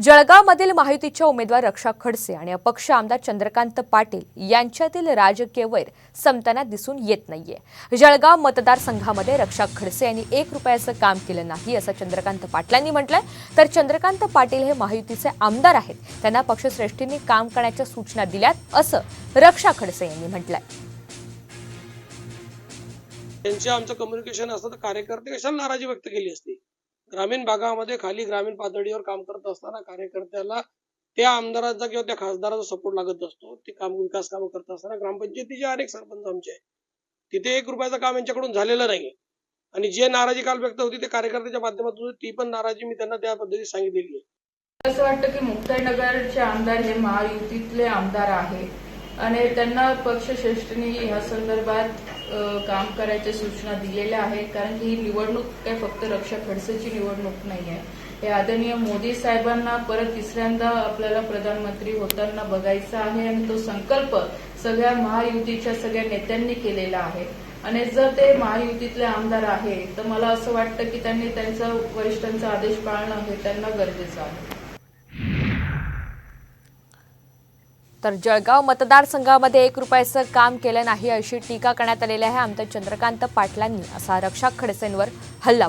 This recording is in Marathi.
जळगावमधील महायुतीच्या उमेदवार रक्षा खडसे आणि अपक्ष आमदार चंद्रकांत पाटील यांच्यातील राजकीय वैर संपताना दिसून येत नाहीये. जळगाव मतदारसंघामध्ये रक्षा खडसे यांनी एक रुपयाचं काम केलं नाही असं चंद्रकांत पाटलांनी म्हटलंय. तर चंद्रकांत पाटील हे महायुतीचे आमदार आहेत. त्यांना पक्षश्रेष्ठींनी काम करण्याच्या सूचना दिल्यात असं रक्षा खडसे यांनी म्हटलंय. त्यांचे आमचं कम्युनिकेशन असतं तर कार्यकर्ते कशाला नाराजी व्यक्त केली असती? ग्रामीण भागामध्ये खाली ग्रामीण पातळीवर काम करत असताना कार्यकर्त्याला त्या आमदाराचा किंवा त्या खासदाराचा सपोर्ट लागत असतो. ते काम विकास काम करत असताना ग्रामपंचायतीचे अनेक सरपंच आमचे तिथे एक रुपयाचं काम यांच्याकडून झालेलं नाही आणि जे नाराजी काल व्यक्त होती ते कार्यकर्त्याच्या माध्यमातून ती पण नाराजी मी त्यांना त्या पद्धतीने सांगितलेली आहे. असं वाटतं की मुक्ताईनगरचे आमदार हे महायुतीतले आमदार आहेत. आणि त्यांना पक्षश्रेष्ठींनी ह्या संदर्भात काम करायच्या सूचना दिलेल्या आहेत. कारण की ही निवडणूक काय फक्त रक्षा खडसेची निवडणूक नाही आहे हे आदरणीय मोदी साहेबांना परत तिसऱ्यांदा आपल्याला प्रधानमंत्री होताना बघायचा आहे आणि तो संकल्प सगळ्या महायुतीच्या सगळ्या नेत्यांनी केलेला आहे. आणि जर ते महायुतीतले आमदार आहे तर मला असं वाटतं की त्यांनी त्यांचा वरिष्ठांचा आदेश पाळणं हे त्यांना गरजेचं आहे. तर जळगाव मतदारसंघामध्ये एक रुपयाचं काम केलं नाही अशी टीका करण्यात आलेली आहे आमदार चंद्रकांत पाटलांनी. असा रक्षा खडसेंवर हल्ला